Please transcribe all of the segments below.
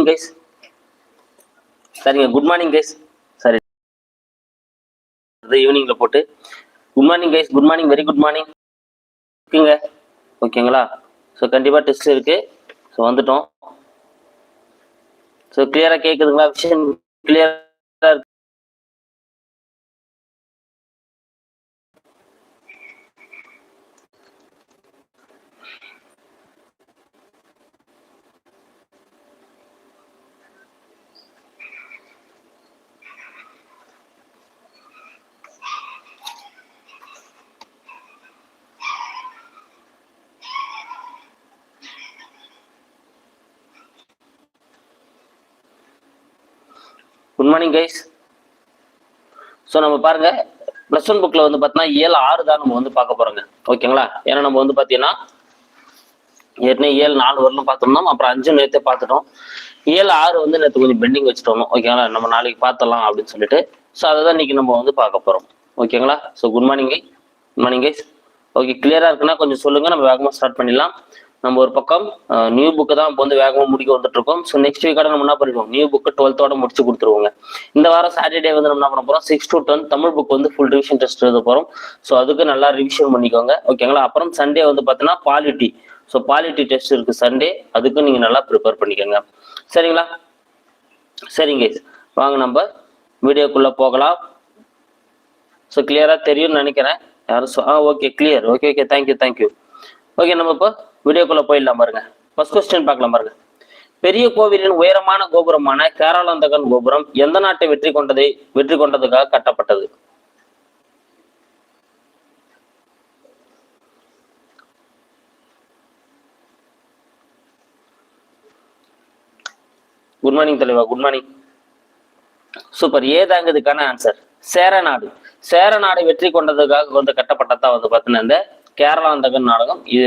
Morning guys சரிங்க good morning guys சரி. ஈவினிங்ல போட்டு. Good morning guys good morning very good morning ஓகேங்க? ஓகேங்களா? ஸோ கண்டிப்பாக டெஸ்ட் இருக்கு. ஸோ வந்துட்டோம். ஸோ கிளியராக கேட்குதுங்களா விஷயம் கிளியர் இருக்கு குட் மார்னிங் கைஸ் ஸோ நம்ம பாருங்க. ப்ளஸ் ஒன் புக்கில் வந்து பார்த்தீங்கன்னா ஏழு ஆறு தான் நம்ம வந்து பார்க்க போறோங்க. ஓகேங்களா ஏன்னா நம்ம வந்து பார்த்தீங்கன்னா ஏற்கனவே ஏழு நாலு வரலும் பார்த்துருந்தோம். அப்புறம் அஞ்சு நேரத்தை பார்த்துட்டோம். ஏழு ஆறு வந்து நேற்று கொஞ்சம் பெண்டிங் வச்சுட்டோம். ஓகேங்களா நம்ம நாளைக்கு பார்த்தலாம் அப்படின்னு சொல்லிட்டு. ஸோ அதை தான் இன்னைக்கு நம்ம வந்து பார்க்க போகிறோம் ஓகேங்களா so good morning guy good morning guys okay கிளியராக இருக்குன்னா கொஞ்சம் சொல்லுங்க. நம்ம வேகமாக ஸ்டார்ட் பண்ணிடலாம். நம்ம ஒரு பக்கம் நியூ புக்கு தான் இப்போ வந்து வேகமாக முடிக்க வந்துட்டு இருக்கோம் ஸோ நெக்ஸ்ட் வீக்கோட நம்ம என்ன பண்ணிடுவோம்? நியூ புக்கு டுவெல்த்தோட முடிச்சு கொடுத்துருவோங்க. இந்த வாரம் சாட்டர்டே வந்து நம்ம என்ன பண்ண போறோம்? Six to ten Tamil book வந்து ஃபுல் ரிவிஷன் டெஸ்ட் எழுத போறோம். ஸோ அதுக்கு நல்லா ரிவிஷன் பண்ணிக்கோங்க. ஓகேங்களா அப்புறம் சண்டே வந்து பார்த்தீங்கன்னா பாலிட்டி ஸோ பாலிட்டி டெஸ்ட் இருக்கு சண்டே அதுக்கும் நீங்க நல்லா ப்ரிப்பேர் பண்ணிக்கோங்க. சரிங்களா? சரிங்க வாங்க நம்ம வீடியோக்குள்ள போகலாம். ஸோ கிளியரா தெரியும்னு நினைக்கிறேன். யாரும் ஆ okay clear okay okay thank you thank you okay நம்ம இப்போ வீடியோக்குள்ள போயிடலாம் பாருங்க. ஃபர்ஸ்ட் கொஸ்டின் பார்க்கலாம் பாருங்க. பெரிய கோவிலின் உயரமான கோபுரமான கேரளாந்தகன் கோபுரம் எந்த நாட்டை வெற்றி கொண்டதை வெற்றி கொண்டதுக்காக கட்டப்பட்டது? குட் மார்னிங் தலைவா குட் மார்னிங் சூப்பர் ஏதாங்க இதுக்கான ஆன்சர் சேரநாடு. சேரநாடு வெற்றி கொண்டதுக்காக வந்து கட்டப்பட்டதான் வந்து பார்த்தீங்கன்னா இந்த கேரளா அந்த நாடகம். இது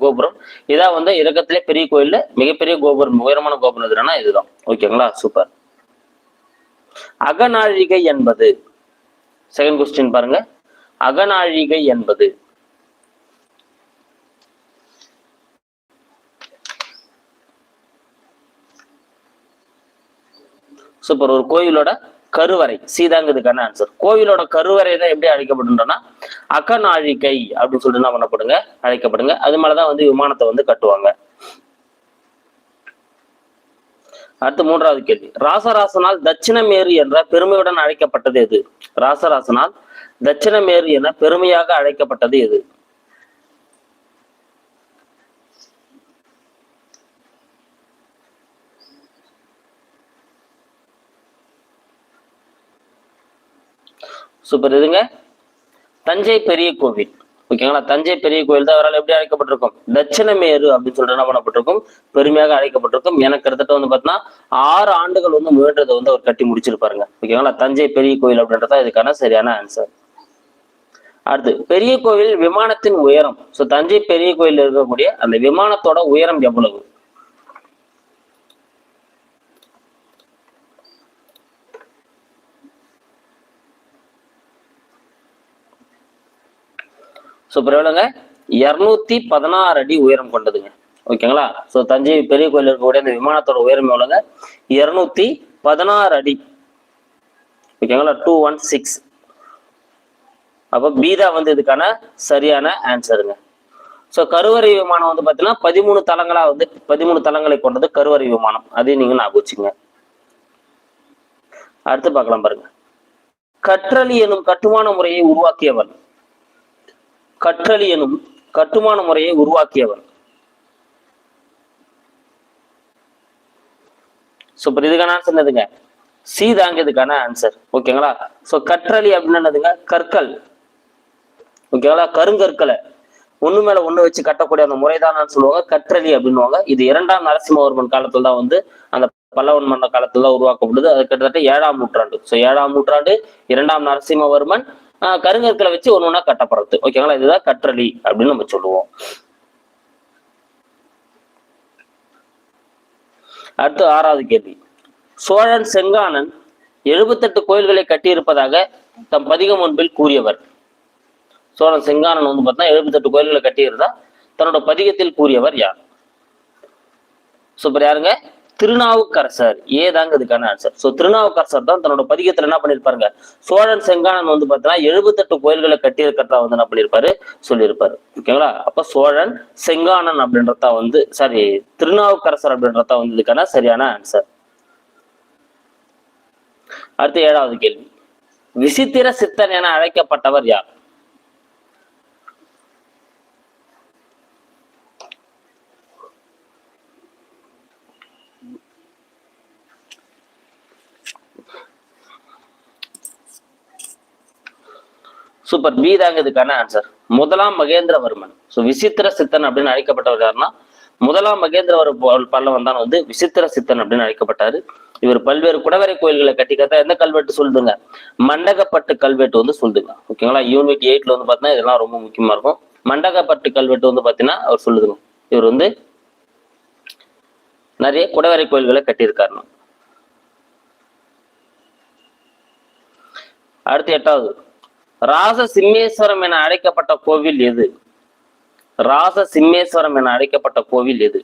கோபுரம். இதான் வந்து இறக்கத்திலே பெரிய கோயில்ல மிகப்பெரிய கோபுரம் உயரமான கோபுரம் எதுனா இதுதான். ஓகேங்களா? சூப்பர். அகநாழிகை என்பது செகண்ட் கொஸ்டின் பாருங்க. அகநாழிகை என்பது. சூப்பர். ஒரு கோயிலோட கருவறை. சீதாங்க இதுக்கான ஆன்சர் கோவிலோட கருவறை தான் எப்படி அழைக்கப்படுன்றனா அகநாழிகை அப்படின்னு சொல்லிட்டு என்ன பண்ணப்படுங்க? அழைக்கப்படுங்க. அது மேலதான் வந்து விமானத்தை வந்து கட்டுவாங்க. அடுத்து மூன்றாவது கேள்வி. ராசராசனால் தட்சிணமேரு என்ற பெருமையுடன் அழைக்கப்பட்டது எது? ராசராசனால் தட்சிணமேரு என பெருமையாக அழைக்கப்பட்டது எது? சூப்பர். இதுங்க தஞ்சை பெரிய கோவில். ஓகேங்களா? தஞ்சை பெரிய கோவில் தான் அவரால் எப்படி அழைக்கப்பட்டிருக்கும்? தட்சிணமேரு அப்படின்னு சொல்லிட்டு என்ன பண்ணப்பட்டிருக்கும்? பெருமையாக அழைக்கப்பட்டிருக்கும். எனக்கு கிட்டத்தட்ட வந்து பார்த்தீங்கன்னா ஆறு ஆண்டுகள் வந்து முயன்றதை வந்து அவர் கட்டி முடிச்சிருப்பாருங்க. ஓகேங்களா? தஞ்சை பெரிய கோவில் அப்படின்றதா இதுக்கான சரியான ஆன்சர் அடுத்து பெரிய கோவில் விமானத்தின் உயரம். ஸோ தஞ்சை பெரிய கோயில் இருக்கக்கூடிய அந்த விமானத்தோட உயரம் எவ்வளவு? ஸோ இப்போ எவ்வளோங்க இரநூத்தி பதினாறு அடி உயரம் கொண்டதுங்க. ஓகேங்களா? ஸோ தஞ்சை பெரிய கோயில் இருக்கக்கூடிய அந்த விமானத்தோட உயரம் எவ்வளோங்க? இரநூத்தி பதினாறு அடி. ஓகேங்களா? டூ ஒன் சிக்ஸ் அப்போ பீதா வந்து இதுக்கான சரியான ஆன்சருங்க ஸோ கருவறை விமானம் வந்து பார்த்தீங்கன்னா பதிமூணு தளங்களாக வந்து பதிமூணு தளங்களை கொண்டது கருவறை விமானம். அதையும் நீங்கள் ஞாபகம் வச்சுங்க அடுத்து பார்க்கலாம் பாருங்க. கற்றலி எனும் கட்டுமான முறையை உருவாக்கியவன் கற்றலி எனும் கட்டுமான முறையை உருவாக்கியவர். சூப்பர் இதுக்கான ஆன்சர் என்னதுங்க? சி தாங்க இதுக்கான ஆன்சர் ஓகேங்களா சோ கற்றலி அப்படின்னு என்னதுங்க? கற்கள். ஓகேங்களா கருங்கற்களை. ஒண்ணு மேல ஒண்ணு வச்சு கட்டக்கூடிய அந்த முறைதான் சொல்லுவாங்க. கற்றலி அப்படின்னுவாங்க. இது இரண்டாம் நரசிம்மவர்மன் காலத்துல தான் வந்து அந்த பல்லவன் மன்ன காலத்துல தான் உருவாக்கப்படுது. அது கிட்டத்தட்ட ஏழாம் நூற்றாண்டு. ஸோ ஏழாம் நூற்றாண்டு இரண்டாம் நரசிம்மவர்மன் கருங்கற்களை வச்சு ஒண்ணு ஒன்றா கட்டப்படுறது. ஓகேங்களா? இதுதான் கற்றளி அப்படின்னு நம்ம சொல்லுவோம். அடுத்து ஆறாவது கேள்வி. சோழன் செங்கானன் எழுபத்தெட்டு கோயில்களை கட்டியிருப்பதாக தம் பதிகம் முன்பில் கூறியவர். சோழன் செங்கானன் வந்து பார்த்தா எழுபத்தெட்டு கோயில்களை கட்டியிருந்தா தன்னோட பதிகத்தில் கூறியவர் யார்? சூப்பர் யாருங்க? திருநாவுக்கரசர். ஏதாங்க இதுக்கான ஆன்சர் சோ திருநாவுக்கரசர் தான் தன்னோட பதிகத்துல என்ன பண்ணிருப்பாருங்க? சோழன் செங்கானன் வந்து பாத்தீங்கன்னா எழுபத்தெட்டு கோயில்களை கட்டியிருக்கிறதா வந்து என்ன பண்ணிருப்பாரு? சொல்லியிருப்பாரு. ஓகேங்களா அப்ப சோழன் செங்கானன் அப்படின்றதா வந்து சாரி திருநாவுக்கரசர் அப்படின்றதா வந்து இதுக்கான சரியான ஆன்சர் அடுத்து ஏழாவது கேள்வி. விசித்திர சித்தன் என அழைக்கப்பட்டவர் யார்? சூப்பர். பி தாங்க இதுக்கான ஆன்சர் முதலாம் மகேந்திரவர்மன். ஸோ விசித்திர சித்தன் அப்படின்னு அழைக்கப்பட்டவர் யாருன்னா முதலாம் மகேந்திரவர் பல்லவன் தான் வந்து விசித்திர சித்தன் அப்படின்னு அழைக்கப்பட்டாரு. இவர் பல்வேறு குடவரை கோயில்களை கட்டி எந்த கல்வெட்டு சொல்லுதுங்க? மண்டகப்பட்டு கல்வெட்டு வந்து சொல்லுதுங்க. ஓகேங்களா யூனிட் எயிட்ல வந்து பாத்தீங்கன்னா இதெல்லாம் ரொம்ப முக்கியமா இருக்கும். மண்டகப்பட்டு கல்வெட்டு வந்து பாத்தீங்கன்னா அவர் சொல்லுதுங்க. இவர் வந்து நிறைய குடவரை கோயில்களை கட்டியிருக்காருன்னு அடுத்து எட்டாவது. ராச சிம்மேஸ்வரம் என அழைக்கப்பட்ட கோவில் எது? ராச சிம்மேஸ்வரம் என அழைக்கப்பட்ட கோவில் எது?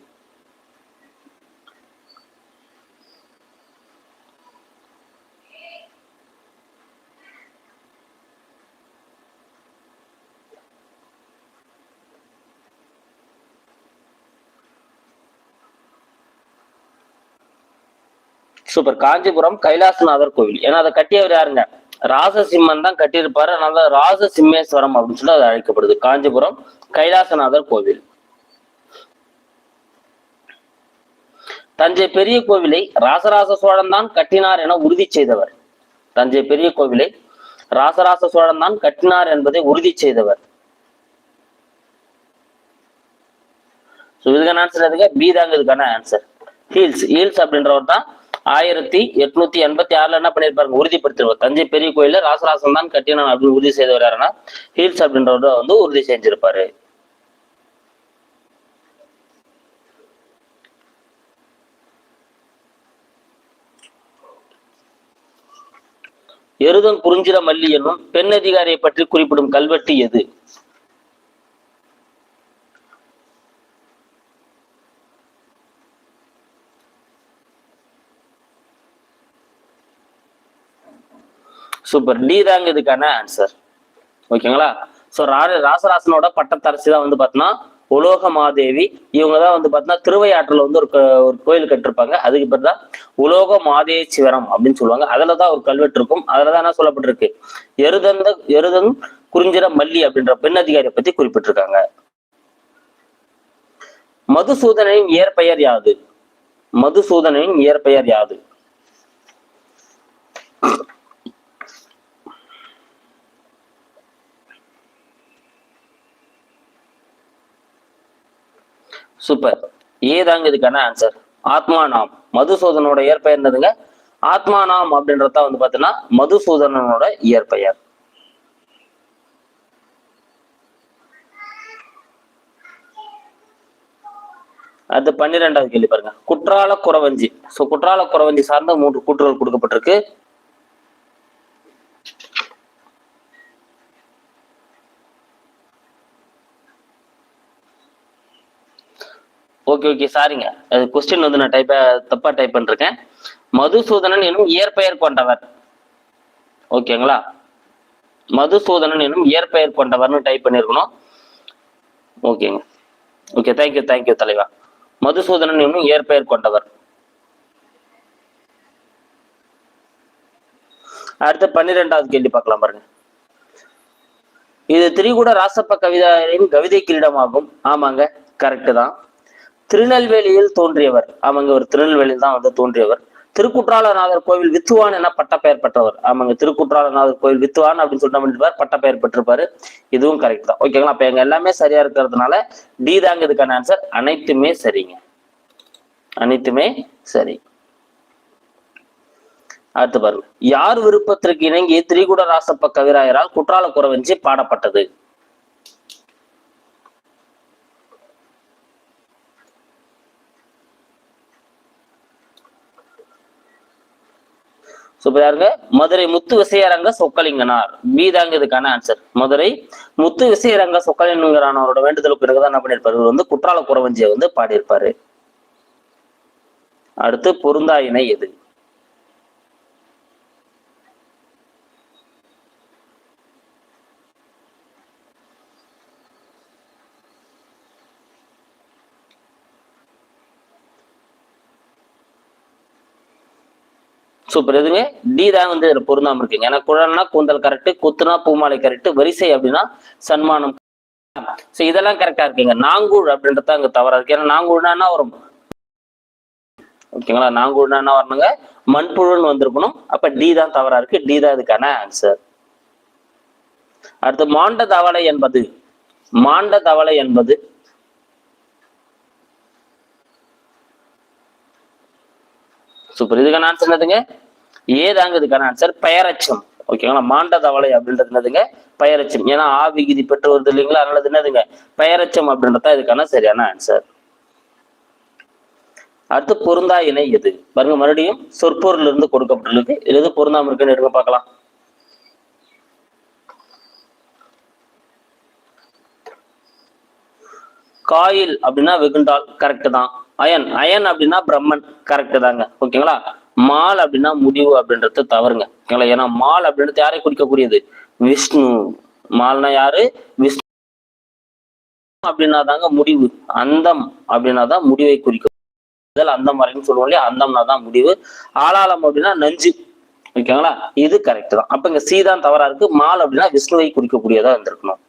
சூப்பர். காஞ்சிபுரம் கைலாசநாதர் கோவில். ஏன்னா அதை கட்டியவர் யாருங்க? ராசசிம்மன் தான் கட்டியிருப்பாரு. அதனால ராசசிம்மேஸ்வரம் அப்படின்னு சொல்லி அது அழைக்கப்படுது. காஞ்சிபுரம் கைலாசநாதர் கோவில். தஞ்சை பெரிய கோவிலை ராசராச சோழன் தான் கட்டினார் என உறுதி செய்தவர். தஞ்சை பெரிய கோவிலை ராசராச சோழன் தான் கட்டினார் என்பதை உறுதி செய்தவர். ஸோ இதுக்கான ஆன்சர் எதுங்க? பி தாங்க இதுக்கான ஆன்சர் ஹீல்ஸ் ஹீல்ஸ் அப்படின்றவர் தான் ஆயிரத்தி எட்நூத்தி எண்பத்தி ஆறுல என்ன பண்ணிருப்பாருங்க உறுதிப்படுத்திருப்பார் தஞ்சை பெரிய கோயில ராசராசன் தான் கட்டினான் அப்படின்னு உறுதி செய்தவர் யாருன்னா ஹீல்ஸ் அப்படின்றவர் வந்து உறுதி செஞ்சிருப்பாரு. எருதன் குறிஞ்சிர மல்லி என்னும் பெண் அதிகாரியை பற்றி குறிப்பிடும் கல்வெட்டு எது? சூப்பர் டி ரேங்க் இதுக்கான ஆன்சர் ஓகேங்களா ஸோ ராசராசனோட பட்டத்தரசி தான் வந்து பார்த்தோன்னா உலோக மாதேவி. இவங்க தான் வந்து பார்த்தீங்கன்னா திருவையாற்றில் வந்து ஒரு ஒரு கோயில் கட்டிருப்பாங்க. அதுக்கு பேர் தான் உலோக மாதேஸ்வரம் அப்படின்னு சொல்லுவாங்க. அதில் தான் ஒரு கல்வெட்டு இருக்கும். அதில் தான் என்ன சொல்லப்பட்டிருக்கு? எருதந்த எருதன் குறிஞ்சிர மல்லி அப்படின்ற பெண் அதிகாரியை பற்றி குறிப்பிட்டிருக்காங்க. மதுசூதனின் இயற்பெயர் யாது? மதுசூதனின் இயற்பெயர் யாது? சூப்பர் ஏதாங்க இதுக்கான ஆன்சர் ஆத்மா நாம். மதுசூதனோட இயற்பெயர் என்னதுங்க? ஆத்மா நாம் அப்படின்றத வந்து பாத்தீங்கன்னா மதுசூதனனோட இயற்பெயர். அது பன்னிரெண்டாவது கேள்வி பாருங்க. குற்றால குறவஞ்சி. ஸோ குற்றால குறவஞ்சி சார்ந்த மூன்று கூற்றுகள் கொடுக்கப்பட்டிருக்கு. ஓகே ஓகே சாரிங்க கொஸ்டின் வந்து நான் டைப்பா தப்பா டைப் பண்ணிருக்கேன். மதுசூதனன் எனும் இயற்பெயர் கொண்டவர். ஓகேங்களா மதுசூதனன் எனும் இயற்பெயர் கொண்டவர்னு டைப் பண்ணிருக்கணும். ஓகேங்க ஓகே தேங்க்யூ தேங்க்யூ தலைவா. மதுசூதனன் என்னும் இயற்பெயர் கொண்டவர். அடுத்து பன்னிரெண்டாவது கேள்வி பார்க்கலாம் பாருங்க. இது திரிகுட ராசப்ப கவிதையின் கவிதை கிரீடமாகும். ஆமாங்க கரெக்டு தான். திருநெல்வேலியில் தோன்றியவர். ஆமாங்க ஒரு திருநெல்வேலியில் தான் வந்து தோன்றியவர். திருக்குற்றாலநாதர் கோவில் வித்துவான் என பட்டப்பெயர் பெற்றவர். ஆமாங்க திருக்குற்றாலநாதர் கோவில் வித்துவான் அப்படின்னு சொல்லிட்டு பட்டப்பெயர் பெற்றிருப்பாரு. இதுவும் கரெக்ட் தான். ஓகேங்களா அப்ப எங்க எல்லாமே சரியா இருக்கிறதுனால டி தாங்க இதுக்கான ஆன்சர் அனைத்துமே சரிங்க. அனைத்துமே சரி. அடுத்து பாருங்க. யார் விருப்பத்திற்கு இணங்கி திரிகுட ராசப்ப கவிராயரால் குற்றால குறவஞ்சி பாடப்பட்டது? சூப்பர் யாருங்க மதுரை முத்து விசையரங்க சொக்கலிங்கனார். பி தாங்க இதுக்கான ஆன்சர் மதுரை முத்து விசையரங்க சொக்கலிங்கனாரோட வேண்டுதலுக்கு பிறகுதான் என்ன பண்ணிருப்பாரு இவர் வந்து குற்றால குறவஞ்சியை வந்து பாடியிருப்பாரு. அடுத்து பொருந்தா இணை எது? சூப்பர் எதுங்க டி தான் வந்து இதுல பொருந்தாம இருக்குங்க. ஏன்னா குழல்னா கூந்தல் கரெக்ட் குத்துனா பூமாலை கரெக்ட் வரிசை அப்படின்னா சன்மானம் சோ இதெல்லாம் கரெக்டா இருக்குங்க. நாங்கூழ் அப்படின்றது அங்க தவறா இருக்கு. ஏன்னா நாங்கூழ்னா என்ன வரும் ஓகேங்களா? நாங்கூழ்னா என்ன வரணுங்க. மண்புழுன்னு வந்திருக்கணும். அப்ப டி தான் தவறா இருக்கு. டி தான் இதுக்கான ஆன்சர் அடுத்து மாண்ட தவளை என்பது. மாண்ட தவளை என்பது. சூப்பர் இதுக்கான ஆன்சர் என்னதுங்க? ஏதாங்க இதுக்கான ஆன்சர் பெயரச்சம். ஓகேங்களா மாண்ட தவளை அப்படின்றது என்னதுங்க? பெயரச்சம். ஏன்னா ஆ விகுதி பெற்று வருது இல்லைங்களா? அதனால என்னதுங்க? பெயரச்சம் அப்படின்றது தான் இதுக்கான சரியான ஆன்சர் அடுத்து பொருந்தா இணை எது? பாருங்க மறுபடியும் சொற்பொருள் இருந்து கொடுக்கப்பட்டுள்ளது. இது எது பொருந்தாம இருக்குன்னு எடுக்க பார்க்கலாம். காயில் அப்படின்னா வெகுண்டால் கரெக்ட் தான். அயன். அயன் அப்படின்னா பிரம்மன் கரெக்ட் தாங்க. ஓகேங்களா மால் அப்படின்னா முடிவு அப்படின்றது தவறுங்க. ஓகேங்களா ஏன்னா மால் அப்படின்றது யாரை குறிக்கக்கூடியது? விஷ்ணு. மால்னா யாரு? விஷ்ணு அப்படின்னா தாங்க முடிவு. அந்தம் அப்படின்னா தான் முடிவை குறிக்கும். முதல் அந்தம் வரைக்கும் சொல்லுவோம் இல்லையா? அந்தம்னா தான் முடிவு. ஆளாளம் அப்படின்னா நஞ்சு. ஓகேங்களா? இது கரெக்ட் தான். அப்ப இங்க சீதான் தவறா இருக்கு. மால் அப்படின்னா விஷ்ணுவை குறிக்கக்கூடியதா இருந்திருக்கணும்.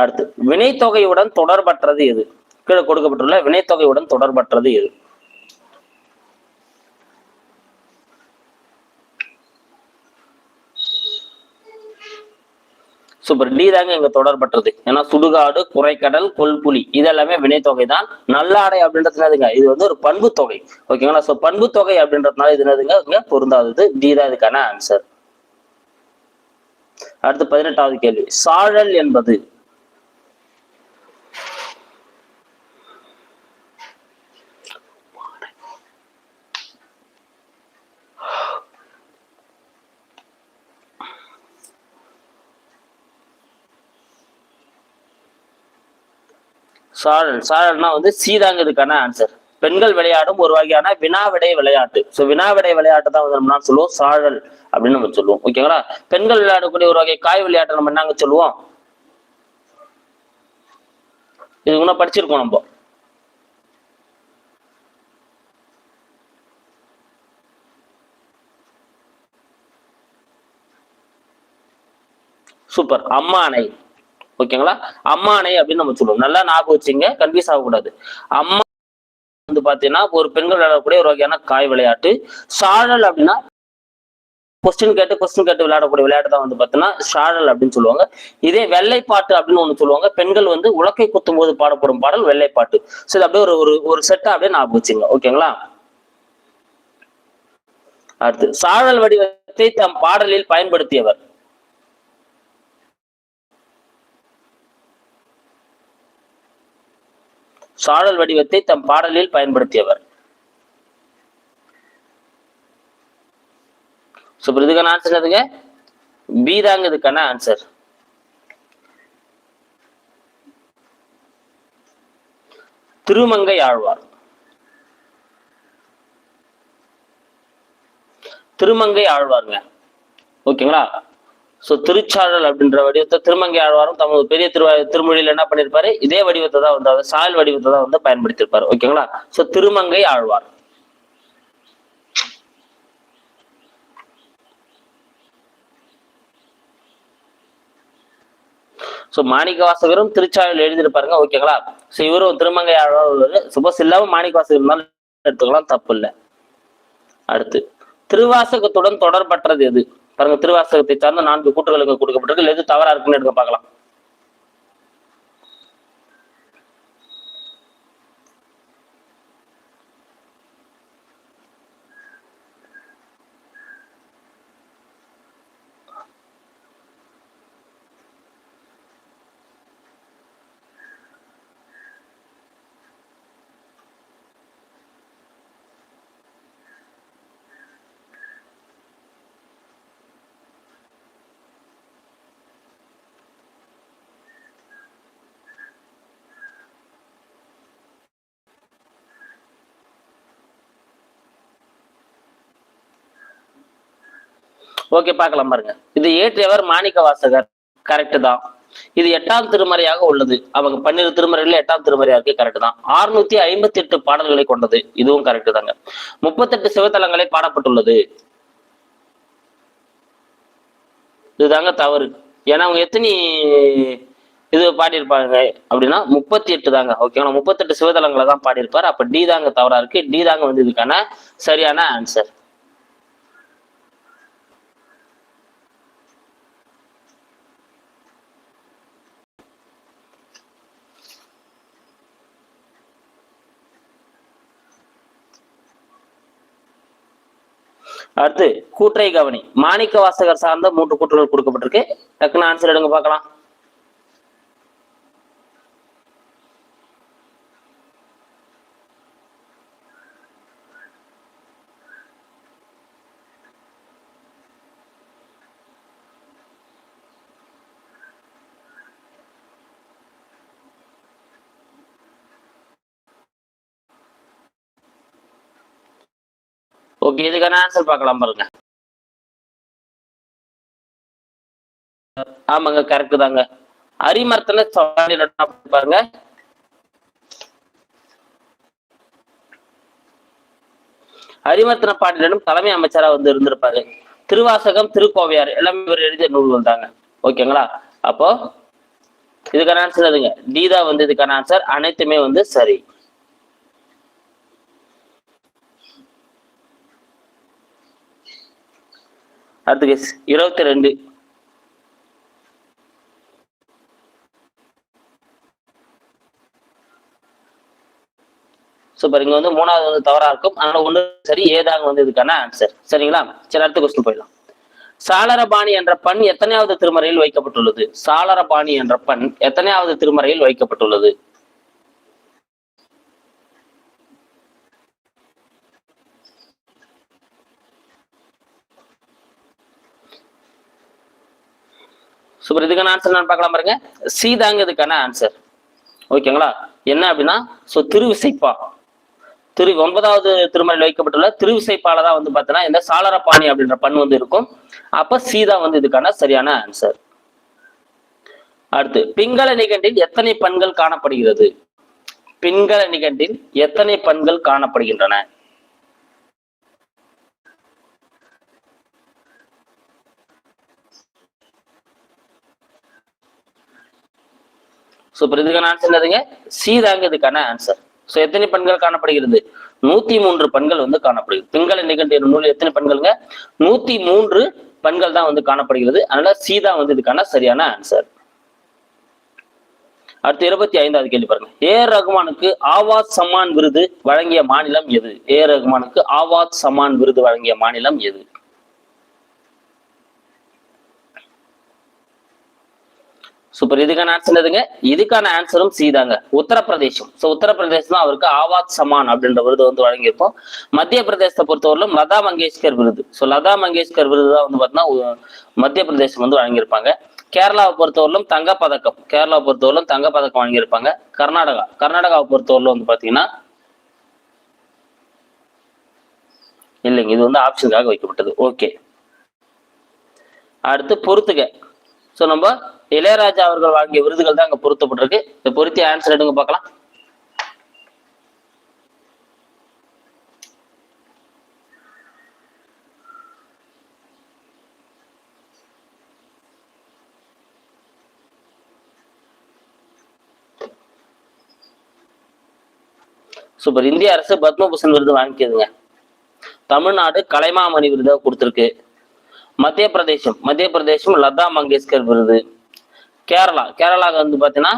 அடுத்து வினைத்தொகையுடன் தொடர்பற்றது எது? கீழே கொடுக்கப்பட்டுள்ள வினைத்தொகையுடன் தொடர்பற்றது எது? சூப்பர். டி தாங்க இங்க தொடர்பற்றது. ஏன்னா சுடுகாடு குறைக்கடல் கொல்புலி இது எல்லாமே வினைத்தொகை தான் நல்லாடை அப்படின்றது என்னதுங்க இது வந்து ஒரு பண்பு தொகை ஓகேங்களா? சோ பண்பு தொகை அப்படின்றதுனால இது என்னதுங்க? இங்க பொருந்தாதது. டி தான் இதுக்கான ஆன்சர் அடுத்து பதினெட்டாவது கேள்வி. சாழல் என்பது சாழல் சாழல்னா வந்து சீதாங்கிறதுக்கான ஆன்சர் பெண்கள் விளையாடும் ஒரு வகையான வினாவிடை விளையாட்டு. ஸோ வினாவிடை விளையாட்டு தான் வந்து நம்ம சொல்லுவோம்? சாழல் அப்படின்னு நம்ம சொல்லுவோம். ஓகேங்களா பெண்கள் விளையாடக்கூடிய ஒரு வகை காய் விளையாட்டு நம்ம என்னங்க சொல்லுவோம்? இது முன்ன படிச்சிருக்கோம் நம்ம. சூப்பர். அம்மானை. ஓகேங்களா? அம்மானை அப்படின்னு நம்ம சொல்லுவோம். நல்லா ஞாபகம் வச்சுங்க கன்ஃபியூஸ் ஆகக்கூடாது. அம்மா வந்து பாத்தீங்கன்னா ஒரு பெண்கள் விளையாடக்கூடிய ஒரு வகையான காய் விளையாட்டு. சாழல் அப்படின்னா கொஸ்டின் கேட்டு கொஸ்டின் கேட்டு விளையாடக்கூடிய விளையாட்டு தான் வந்து பார்த்தீங்கன்னா ஷாழல் அப்படின்னு சொல்லுவாங்க. இதே வெள்ளைப்பாட்டு அப்படின்னு ஒண்ணு சொல்லுவாங்க. பெண்கள் வந்து உலக்கை குத்தும் போது பாடப்படும் பாடல் வெள்ளைப்பாட்டு. ஸோ இது அப்படியே ஒரு ஒரு ஒரு செட்டா அப்படியே ஞாபகம் வச்சுங்க ஓகேங்களா? அடுத்து சாழல் வடிவத்தை தம் பாடலில் பயன்படுத்தியவர். சாழல் வடிவத்தை தம் பாடலில் பயன்படுத்தியவர். சூப்பர் இதுக்கான ஆன்சர் எதுங்க பி தாங்க இதுக்கான ஆன்சர் திருமங்கை ஆழ்வார். திருமங்கை ஆழ்வாருங்க. ஓகேங்களா? சோ திருச்சாழல் அப்படின்ற வடிவத்தை திருமங்கை ஆழ்வாரும் தமது பெரிய திருவா திருமொழியில என்ன பண்ணிருப்பாரு? இதே வடிவத்தை தான் வந்து அதாவது சாயல் வடிவத்தை தான் வந்து பயன்படுத்தியிருப்பாரு ஓகேங்களா? சோ திருமங்கை ஆழ்வார். சோ மாணிக்க வாசகரும் திருச்சாவில் எழுதியிருப்பாருங்க. ஓகேங்களா? சோ இவரும் திருமங்கை ஆழ்வார் சப்போஸ் இல்லாம மாணிக்க வாசகர் இருந்தாலும் எடுத்துக்கலாம் தப்பு இல்லை. அடுத்து திருவாசகத்துடன் தொடர்பற்றது எது? பாருங்க திருவாசகத்தை சார்ந்த நான்கு கூற்றுகளுக்கு கொடுக்கப்பட்டிருக்கு. எது தவறா இருக்குன்னு எடுக்க பார்க்கலாம். ஓகே பார்க்கலாம் பாருங்க. இது ஏற்றியவர் மாணிக்க வாசகர். கரெக்டு தான். இது எட்டாம் திருமறையாக உள்ளது. அவங்க பன்னிரு திருமறையில எட்டாம் திருமறையா இருக்கு கரெக்ட் தான். அறுநூத்தி ஐம்பத்தி எட்டு பாடல்களை கொண்டது. இதுவும் கரெக்ட் தாங்க. முப்பத்தெட்டு சிவத்தலங்களை பாடப்பட்டுள்ளது. இதுதாங்க தவறு. ஏன்னா அவங்க எத்தனை இது பாடியிருப்பாங்க அப்படின்னா முப்பத்தி எட்டு தாங்க ஓகேங்களா முப்பத்தெட்டு சிவதலங்களை தான் பாடியிருப்பார். அப்ப டி தாங்க தவறா இருக்கு. டி தாங்க வந்து இதுக்கான சரியான ஆன்சர் அடுத்து கூற்றை கவனி. மாணிக்க வாசகர் சார்ந்த மூன்று கூற்றுகள் கொடுக்கப்பட்டிருக்கு. டக்குன்னு ஆன்சர் எடுங்க பார்க்கலாம். ஓகே இதுக்கான ஆன்சர் பார்க்கலாம் பாருங்க. ஆமாங்க கரெக்ட் தாங்க. அரிமர்த்தன சவாரி பாருங்க. அரிமர்த்தன பாண்டியனும் தலைமை அமைச்சரா வந்து இருந்திருப்பாரு. திருவாசகம் திருக்கோவையார் எல்லாமே இவர் எழுதிய நூல்கள் தாங்க. ஓகேங்களா அப்போ இதுக்கான ஆன்சர் அதுங்க. டி தான் வந்து இதுக்கான ஆன்சர் அனைத்துமே வந்து சரி. அடுத்து கேஸ். இருபத்தி ரெண்டு சூப்பர். இங்க வந்து மூணாவது வந்து தவறா இருக்கும். அதனால ஒண்ணு சரி ஏதாங்க வந்து இதுக்கான ஆன்சர் சரிங்களா? சரி அடுத்த கொஸ்டின் போயிடலாம். சாளரபாணி என்ற பண் எத்தனையாவது திருமறையில் வைக்கப்பட்டுள்ளது? சாளரபாணி என்ற பண் எத்தனையாவது திருமறையில் வைக்கப்பட்டுள்ளது? சூப்பர் இதுக்கான ஆன்சர் நான் பார்க்கலாம் பாருங்க. சீதாங்க இதுக்கான ஆன்சர் ஓகேங்களா என்ன அப்படின்னா ஸோ திருவிசைப்பா. திரு ஒன்பதாவது திருமலையில் வைக்கப்பட்டுள்ள திருவிசைப்பால தான் வந்து பார்த்தீங்கன்னா இந்த சாளரப்பாணி அப்படின்ற பண் வந்து இருக்கும். அப்ப சீதா வந்து இதுக்கான சரியான ஆன்சர் அடுத்து பிங்கள நிகண்டில் எத்தனை பண்கள் காணப்படுகிறது? பிங்கள நிகண்டில் எத்தனை பண்கள் காணப்படுகின்றன? ஸோ இப்போ இதுக்கான ஆன்சர் என்னதுங்க சி தாங்க இதுக்கான ஆன்சர் ஸோ எத்தனை பெண்கள் காணப்படுகிறது? நூத்தி மூன்று பெண்கள் வந்து காணப்படுகிறது. பிங்கள நிகழ்ந்த நூல் எத்தனை பெண்கள்ங்க? நூத்தி மூன்று பெண்கள் தான் வந்து காணப்படுகிறது. அதனால சி தான் வந்து இதுக்கான சரியான ஆன்சர் அடுத்து இருபத்தி ஐந்தாவது கேள்வி பாருங்க. ஏ ரகுமானுக்கு ஆவாஸ் சம்மான் விருது வழங்கிய மாநிலம் எது? ஏ ரகுமானுக்கு ஆவாஸ் சம்மான் விருது வழங்கிய மாநிலம் எது? சூப்பர் இதுக்கான ஆன்சர் எதுங்க இதுக்கான ஆன்சரும் சி தாங்க உத்தரப்பிரதேசம். ஸோ உத்தரப்பிரதேசம் தான் அவருக்கு ஆவாத் சமான் அப்படின்ற விருது வந்து வழங்கியிருப்போம். மத்திய பிரதேசத்தை பொறுத்தவரையிலும் லதா மங்கேஷ்கர் விருது. ஸோ லதா மங்கேஷ்கர் விருது தான் வந்து பார்த்தீங்கன்னா மத்திய பிரதேசம் வந்து வழங்கியிருப்பாங்க. கேரளாவை பொறுத்தவரையிலும் தங்கப்பதக்கம். கேரளாவை பொறுத்தவரையிலும் தங்கப்பதக்கம் வாங்கியிருப்பாங்க கர்நாடகா. கர்நாடகாவை பொறுத்தவரையிலும் வந்து பார்த்தீங்கன்னா இல்லைங்க இது வந்து ஆப்ஷனுக்காக வைக்கப்பட்டது. ஓகே அடுத்து பொறுத்துக. ஸோ நம்ம இளையராஜா அவர்கள் வாங்கிய விருதுகள் தான் அங்க பொருத்தப்பட்டிருக்கு. இந்த பொருத்தி ஆன்சர் எடுங்க பார்க்கலாம். சூப்பர் இந்திய அரசு பத்மபூஷன் விருது வாங்கிக்குதுங்க தமிழ்நாடு கலைமாமணி விருதை கொடுத்துருக்கு. மத்திய பிரதேசம் மத்திய பிரதேசம் லதா மங்கேஷ்கர் விருது. கேரளா. கேரளாவுக்கு வந்து பாத்தீங்கன்னா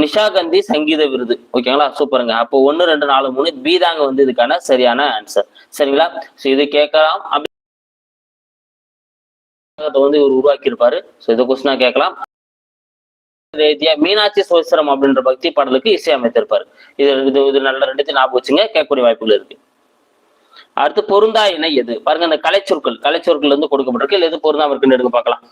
நிஷாகந்தி சங்கீத விருது. ஓகேங்களா? சூப்பருங்க. அப்போ ஒன்னு ரெண்டு நாலு மூணு பி தாங்க வந்து இதுக்கான சரியான ஆன்சர் சரிங்களா? ஸோ இது கேட்கலாம். அப்படி வந்து இவர் உருவாக்கி இருப்பாரு ஸோ இதை கொஸ்டினா கேட்கலாம். ரீதியா மீனாட்சி சுவசரம் அப்படின்ற பக்தி பாடலுக்கு இசையமைத்திருப்பாரு. இது இது இது நல்ல ரெண்டுத்தையும் ஞாபகம் வச்சுங்க. கேட்கக்கூடிய வாய்ப்புகள் இருக்கு. அடுத்து பொருந்தா இணை எது? பாருங்க இந்த கலைச்சொற்கள். கலைச்சொற்கள் வந்து கொடுக்கப்பட்டிருக்கு. இல்லை எது பொருந்தா இருக்குன்னு எடுக்க பார்க்கலாம்.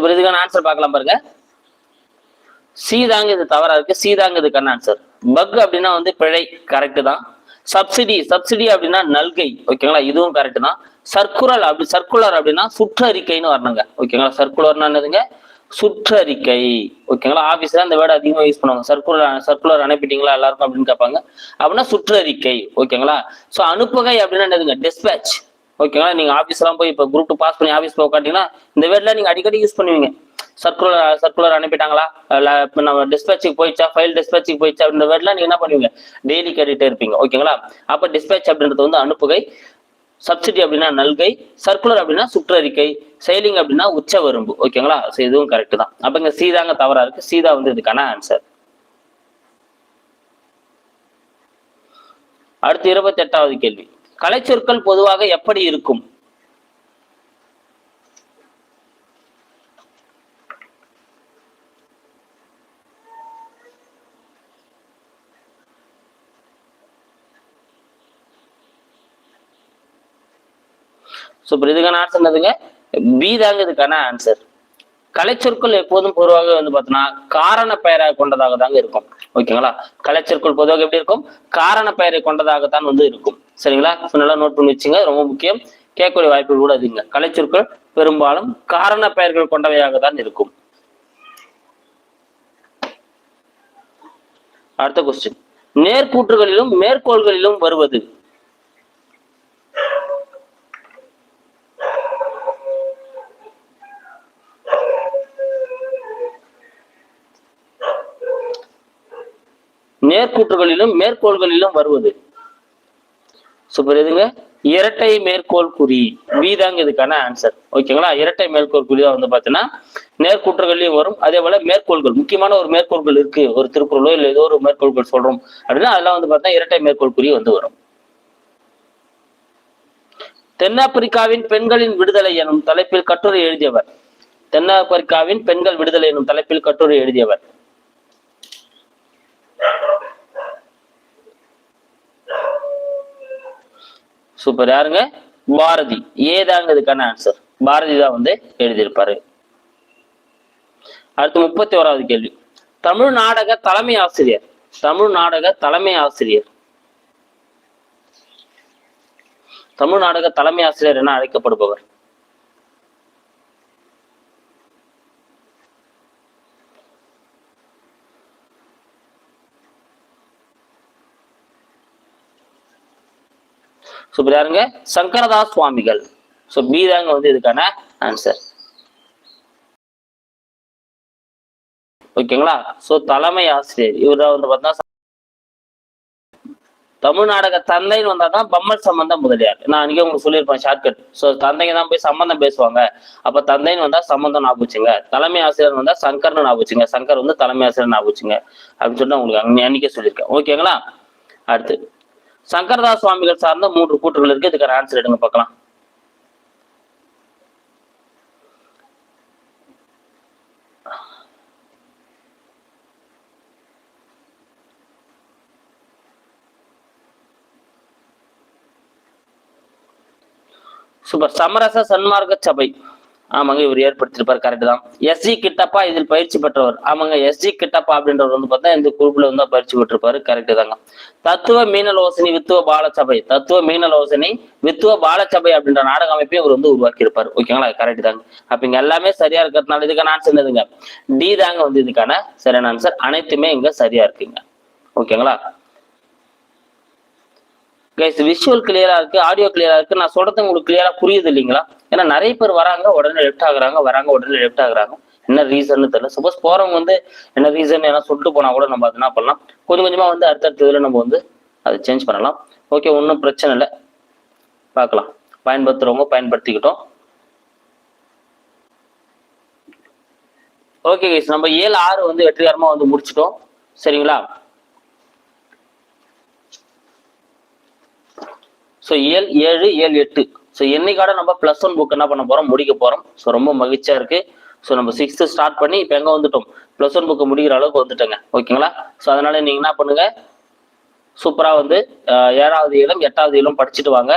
ஸோ இதுக்கான ஆன்சர் பார்க்கலாம் பாருங்க. சீதாங்க இது தவறா இருக்கு. சீதாங்க இதுக்கான ஆன்சர் பக் அப்படின்னா வந்து பிழை கரெக்டு தான். சப்சிடி சப்சிடி அப்படின்னா நல்கை ஓகேங்களா? இதுவும் கரெக்ட் தான். சர்க்குலர் அப்படி சர்க்குலர் அப்படின்னா சுற்றறிக்கைன்னு வரணுங்க. ஓகேங்களா? சர்க்குலர்னா என்னதுங்க? சுற்றறிக்கை ஓகேங்களா? ஆஃபீஸ்ல அந்த வேர்டு அதிகமா யூஸ் பண்ணுவாங்க. சர்க்குலர் சர்க்குலர் அனுப்பிட்டீங்களா எல்லாருக்கும் அப்படின்னு கேட்பாங்க. அப்படின்னா சுற்றறிக்கை ஓகேங்களா? சோ அனுப்புகை அப்படின்னா என்னதுங்க? டிஸ்பேச் ஓகேங்களா நீங்க ஆபீஸ்லாம் போய் இப்போ குரூப் டூ பாஸ் பண்ணி ஆபீஸ் போய் உட்காந்தீங்கன்னா இந்த வேர்ட்ல நீங்க அடிக்கடி யூஸ் பண்ணுவீங்க. சர்க்குலர் சர்க்குலர் அனுப்பிட்டாங்களா? இல்ல நம்ம டிஸ்பேச்சுக்கு போயிச்சா ஃபைல் டிஸ்பேச்சுக்கு போயிச்சா அப்படின்ற வேர்ட்லாம் நீங்க என்ன பண்ணுவீங்க? டெய்லி கேட்டுட்டே இருப்பீங்க. ஓகேங்களா அப்ப டிஸ்பேச் அப்படின்றது வந்து அனுப்புகை சப்சிடி அப்படின்னா நல்கை சர்க்குலர் அப்படின்னா சுற்றறிக்கை செயலிங் அப்படின்னா உச்ச வரம்பு ஓகேங்களா ஸோ இதுவும் கரெக்ட் தான். அப்ப இங்க சீதாங்க தவறா இருக்கு. சீதா வந்து இதுக்கான ஆன்சர் அடுத்து இருபத்தி எட்டாவது கேள்வி. கலைச்சொற்கள் பொதுவாக எப்படி இருக்கும்? ஸோ இப்போ இதுக்கான ஆன்சர் என்னதுங்க? பி தாங்க இதுக்கான ஆன்சர் கலைச்சொற்கள் எப்போதும் பொதுவாக வந்து பார்த்தோம்னா காரண பெயராக கொண்டதாக தாங்க இருக்கும். ஓகேங்களா? கலைச்சொற்கள் பொதுவாக எப்படி இருக்கும்? காரண பெயரை கொண்டதாகத்தான் வந்து இருக்கும். சரிங்களா? ஸோ நல்லா நோட் பண்ணி வச்சுங்க. ரொம்ப முக்கியம். கேட்கக்கூடிய வாய்ப்புகள் கூட அதிகங்க கலைச்சொற்கள் பெரும்பாலும் காரண பெயர்கள் கொண்டவையாக தான் இருக்கும். அடுத்த கொஸ்டின் நேர்கூற்றுகளிலும் மேற்கோள்களிலும் வருவது. நேர்கூற்றுகளிலும் மேற்கோள்களிலும் வருவது. சூப்பர். எதுங்க? இரட்டை மேற்கோள் குறி. பி தாங்க இதுக்கான ஆன்சர் ஓகேங்களா? இரட்டை மேற்கோள் குறி தான் வந்து பாத்தீங்கன்னா நேர்கூற்றுகள்லயும் வரும். அதே போல மேற்கோள்கள். முக்கியமான ஒரு மேற்கோள்கள் இருக்கு. ஒரு திருக்குறளோ இல்ல ஏதோ ஒரு மேற்கோள்கள் சொல்றோம் அப்படின்னா அதெல்லாம் வந்து பார்த்தா இரட்டை மேற்கோள் குறி வந்து வரும். தென்னாப்பிரிக்காவின் பெண்களின் விடுதலை எனும் தலைப்பில் கட்டுரை எழுதியவர். தென்னாப்பிரிக்காவின் பெண்கள் விடுதலை எனும் தலைப்பில் கட்டுரை எழுதியவர். சூப்பர் யாருங்க? பாரதி. ஏதாங்க இதுக்கான ஆன்சர் பாரதி தான் வந்து எழுதியிருப்பாரு. அடுத்து முப்பத்தி ஓராவது கேள்வி. தமிழ் நாடக தலைமை ஆசிரியர். தமிழ் நாடக தலைமை ஆசிரியர். தமிழ் நாடக தலைமை ஆசிரியர் என அழைக்கப்படுபவர். சூப்பர் யாருங்க சங்கரதாஸ் சுவாமிகள் ஸோ பி தாங்க வந்து இதுக்கான ஆன்சர் ஓகேங்களா ஸோ தலைமை ஆசிரியர். இவர் வந்து பார்த்தா தமிழ்நாடக தந்தைன்னு வந்தா தான் பம்மல் சம்பந்தம் முதலியார். நான் அன்றைக்கே உங்களுக்கு சொல்லியிருப்பேன் ஷார்ட்கட் ஸோ தந்தைங்க தான் போய் சம்பந்தம் பேசுவாங்க. அப்ப தந்தைன்னு வந்தா சம்பந்தம் ஞாபகிச்சுங்க தலைமை ஆசிரியர் வந்தா சங்கர்னு ஞாபகிச்சுங்க சங்கர் வந்து தலைமை ஆசிரியர் ஞாபகிச்சுங்க அப்படின்னு சொல்லிட்டு உங்களுக்கு அன்னைக்கே சொல்லியிருக்கேன். ஓகேங்களா அடுத்து. சங்கரதாஸ் சுவாமிகள் சார்ந்த மூன்று கூற்றுகள் இருக்கு. இதுக்கான ஆன்சர் எடுங்க பார்க்கலாம். சூப்பர். சமரச சன்மார்க்க சபை. ஆமாங்க இவர் ஏற்படுத்தியிருப்பார் கரெக்ட் தான். எஸ்ஜி கிட்டப்பா இதில் பயிற்சி பெற்றவர். ஆமாங்க எஸ்ஜி கிட்டப்பா அப்படின்றவர் வந்து பார்த்தா இந்த குரூப்ல வந்து பயிற்சி பெற்றிருப்பாரு கரெக்ட் தாங்க. தத்துவ மீனலோசனி வித்துவ பாலசபை. தத்துவ மீனலோசனி வித்துவ பாலசபை அப்படின்ற நாடக அமைப்பை இவர் வந்து உருவாக்கி இருப்பார் ஓகேங்களா கரெக்ட் தாங்க. அப்ப இங்க எல்லாமே சரியா இருக்கிறதுனால இதுக்கான ஆன்சர் என்னதுங்க? டி தாங்க வந்து இதுக்கான சரியான ஆன்சர் அனைத்துமே இங்க சரியா இருக்குங்க. ஓகேங்களா கைஸ் விஷுவல் கிளியரா இருக்கு ஆடியோ கிளியரா இருக்கு. நான் சொல்றது உங்களுக்கு கிளியரா புரியுது இல்லைங்களா? ஏன்னா நிறைய பேர் வராங்க உடனே லெஃப்ட் ஆகுறாங்க வராங்க உடனே லெஃப்ட் ஆகுறாங்க. என்ன ரீசன் தெரியல. சப்போஸ் போறவங்க வந்து என்ன ரீசன் ஏன்னா சொல்லிட்டு போனா கூட நம்ம அது என்ன பண்ணலாம்? கொஞ்சம் கொஞ்சமா வந்து அடுத்தடுத்த இதுல நம்ம வந்து அதை சேஞ்ச் பண்ணலாம். ஓகே ஒன்றும் பிரச்சனை இல்லை. பார்க்கலாம். பயன்படுத்துறவங்க பயன்படுத்திக்கிட்டோம். ஓகே கைஸ் நம்ம ஏழு ஆறு வந்து வெற்றிகரமா வந்து முடிச்சிட்டோம். சரிங்களா? ஸோ ஏழு ஏழு ஏழு எட்டு. ஸோ என்னைக்காட நம்ம ப்ளஸ் ஒன் புக் என்ன பண்ண போறோம்? முடிக்க போறோம். ஸோ ரொம்ப மகிழ்ச்சியா இருக்கு. ஸோ நம்ம சிக்ஸ்த்து ஸ்டார்ட் பண்ணி இப்போ எங்கே வந்துட்டோம்? ப்ளஸ் ஒன் புக்கு முடிக்கிற அளவுக்கு வந்துட்டோங்க. ஓகேங்களா? ஸோ அதனால நீங்க என்ன பண்ணுங்க? சூப்பராக வந்து ஏழாவது இயலும் எட்டாவது இயலும் படிச்சுட்டு வாங்க.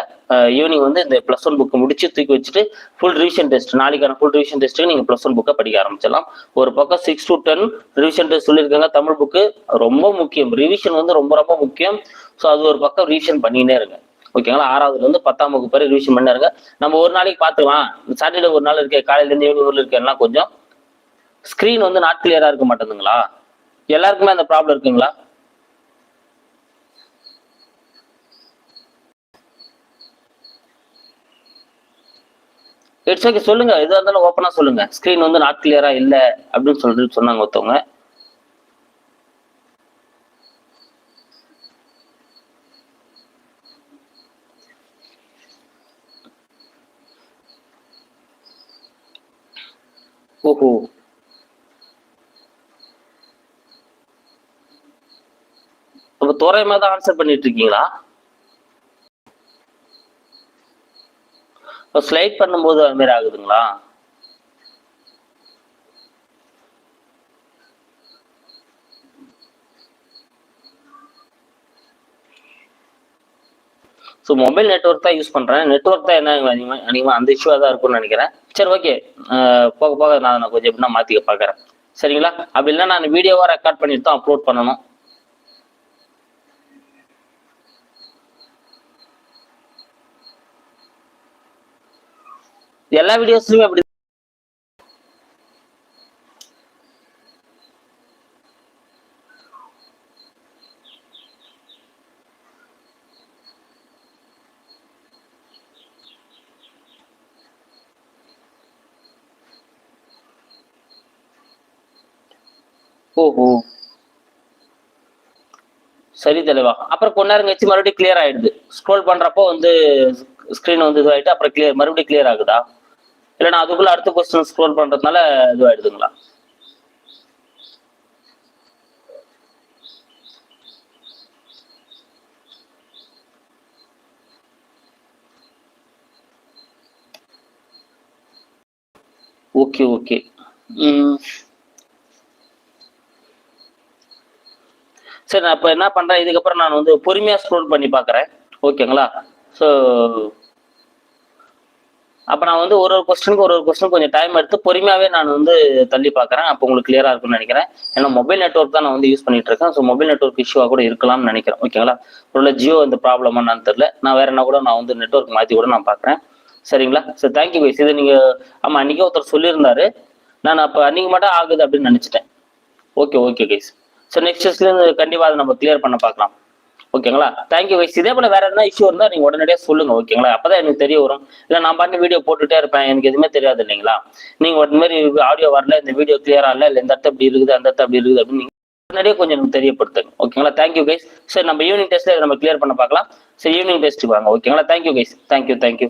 ஈவினிங் வந்து இந்த ப்ளஸ் ஒன் புக்கு முடிச்சு தூக்கி வச்சுட்டு ஃபுல் ரிவிஷன் டெஸ்ட் நாளைக்கான ஃபுல் ரிவிஷன் டெஸ்ட்டுக்கு நீங்கள் ப்ளஸ் ஒன் புக்கை படிக்க ஆரம்பிச்சிடலாம். ஒரு பக்கம் six to ten revision test சொல்லியிருக்காங்க தமிழ் புக்கு ரொம்ப முக்கியம். ரிவிஷன் வந்து ரொம்ப ரொம்ப முக்கியம். ஸோ அது ஒரு பக்கம் ரிவிஷன் பண்ணினே இருங்க. ஓகேங்களா? ஆறாவதுல இருந்து பத்தாம் வகுப்பு வரை ரிவிஷன் பண்ணாருங்க நம்ம ஒரு நாளைக்கு பார்த்துக்கலாம் சாட்டர்டே ஒரு நாள் இருக்க காலையில இருந்து ஈவினிங் ஊர்ல இருக்கேன்னா கொஞ்சம் ஸ்க்ரீன் வந்து நாட் கிளியரா இருக்க மாட்டேங்குதுங்களா? எல்லாருக்குமே அந்த ப்ராப்ளம் இருக்குங்களா? இட்ஸ் ஓகே சொல்லுங்க. எதுவாக இருந்தாலும் ஓப்பனாக சொல்லுங்க. ஸ்க்ரீன் வந்து நாட் கிளியரா இல்லை அப்படின்னு சொல்லிட்டு சொன்னாங்க ஒருத்தவங்க. ஓஹோ. அப்ப தோராயமா தான் ஆன்சர் பண்ணிட்டு இருக்கீங்களா? ஸ்லைட் பண்ணும்போது அது மாதிரி ஆகுதுங்களா? ஸோ மொபைல் நெட்ஒர்க் தான் யூஸ் பண்றேன். நெட்ஒர்க் தான் என்ன அதிகமாக அதிகமாக அந்த இஷ்யூவாக தான் இருக்கும்னு நினைக்கிறேன். சரி ஓகே போக போக நான் நான் கொஞ்சம் எப்படின்னா மாத்திக்க பாக்குறேன். சரிங்களா? அப்படி இல்லைன்னா நான் வீடியோவா ரெக்கார்ட் பண்ணிட்டு தான் அப்லோட் பண்ணணும். எல்லா வீடியோஸ்லயுமே அப்படி ஓஹோ. சரி தலைவா. அப்புறம் கொஞ்ச நேரம் கழிச்சு மறுபடியும் கிளியர் ஆயிடுது. ஸ்க்ரோல் பண்றப்போ வந்து ஸ்கிரீன் வந்து இதுவாயிட்டு அப்புறம் கிளியர் மறுபடியும் கிளியர் ஆகுதா? இல்லைன்னா அதுக்குள்ள அடுத்த கொஸ்டின் ஸ்க்ரோல் பண்றதுனால இதுவாயிடுதுங்களா? ஓகே ஓகே சரி நான் இப்போ என்ன பண்றேன்? இதுக்கப்புறம் நான் வந்து பொறுமையா ஸ்க்ரோல் பண்ணி பார்க்குறேன் ஓகேங்களா ஸோ அப்போ நான் வந்து ஒரு ஒரு கொஸ்டினுக்கு ஒரு ஒரு கொஸ்டின் கொஞ்சம் டைம் எடுத்து பொறுமையாவே நான் வந்து தள்ளி பார்க்குறேன் அப்போ உங்களுக்கு கிளியரா இருக்கும்னு நினைக்கிறேன். ஏன்னா மொபைல் நெட்ஒர்க் தான் நான் வந்து யூஸ் பண்ணிட்டு இருக்கேன். ஸோ மொபைல் நெட்ஒர்க் இஷ்யூவாக கூட இருக்கலாம்னு நினைக்கிறேன். ஓகேங்களா ஒரு ஜியோ இந்த ப்ராப்ளமா என்னன்னு தெரியல. நான் வேற என்ன கூட நான் வந்து நெட்ஒர்க் மாற்றி கூட நான் பார்க்குறேன் சரிங்களா? சார் தேங்க்யூ கைஸ் இது நீங்க ஆமா அன்றைக்கே ஒருத்தர் சொல்லியிருந்தாரு. நான் அப்போ அன்னைக்கு மட்டும் ஆகுது அப்படின்னு நினைச்சிட்டேன். Okay okay guys so next இருந்து கண்டிப்பாக அதை நம்ம கிளியர் பண்ண பார்க்கலாம். ஓகேங்களா? தேங்க்யூ வைஸ் இதே போல வேற எதனா இஷ்யூ இருந்தால் நீங்கள் உடனடியாக சொல்லுங்க ஓகேங்களா? அப்பதான் எனக்கு தெரிய வரும். இல்லை நான் பாட்டு வீடியோ போட்டுட்டே இருப்பேன். எனக்கு எதுவுமே தெரியாது இல்லைங்களா? நீங்கள் ஒரு மாதிரி ஆடியோ வரல இந்த வீடியோ கிளியரா இல்லை இல்லை இந்த இடத்த இப்படி இருக்குது அந்த இடத்த அப்படி இருக்குது அப்படின்னு நீங்க முன்னாடியே கொஞ்சம் எனக்கு தெரியப்படுத்துங்க. ஓகேங்களா? தேங்க்யூ கைஸ் சரி நம்ம ஈவினிங் டெஸ்ட்ல நம்ம கிளியர் பண்ண பார்க்கலாம். சரி ஈவினிங் டெஸ்ட்டுக்கு வாங்க ஓகேங்களா? Thank you guys thank you thank you